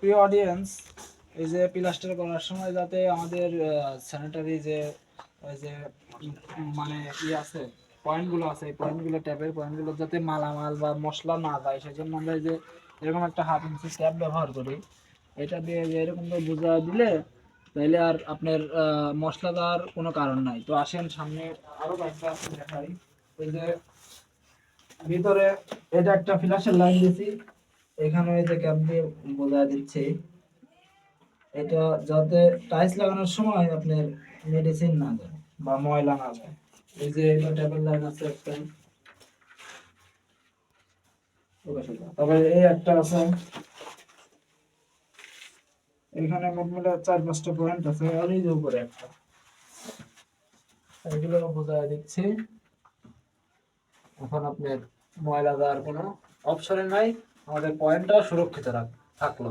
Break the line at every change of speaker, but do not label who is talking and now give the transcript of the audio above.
প্রিয় অডিয়েন্স এই যে প্লাস্টার করার সময় যাতে আমাদের স্যানিটারি যে, ওই যে মানে ই আছে পয়েন্টগুলো আছে, এই পয়েন্টগুলো ট্যাপের পয়েন্টগুলো যাতে মালামাল বা মশলা না যায় সেজন্য আমরা এই যে এরকম একটা হাফ ইঞ্চি ট্যাপ ব্যবহার করি। এটা দিয়ে এরকম করে বুঝা দিলে তাইলে আর আপনার মশলা দেওয়ার কোনো কারণ নাই। তো আসেন সামনে আরও কয়েকটা দেখাই। এই যে ভিতরে এটা একটা ফ্ল্যাশের লাইন দিয়েছি এখানে এই যে ক্যাপ দিয়ে বোঝা দিচ্ছি। এটা যাতে টাইলস লাগানোর সময় আপনার মেডিসিন না যায় বা ময়লা না যায়। এই যে এটা টেবিল লাইন আছে একটা। তবে এই একটা আছে। এখানে মোটামুটি চার পাঁচটা পয়েন্ট আছে আর এই যে উপরে একটা। এগুলো বোঝায় দিচ্ছি। এখন আপনার ময়লা দেওয়ার কোনো অপশনে নাই। আমাদের পয়েন্টটা সুরক্ষিত রাখ থাকল।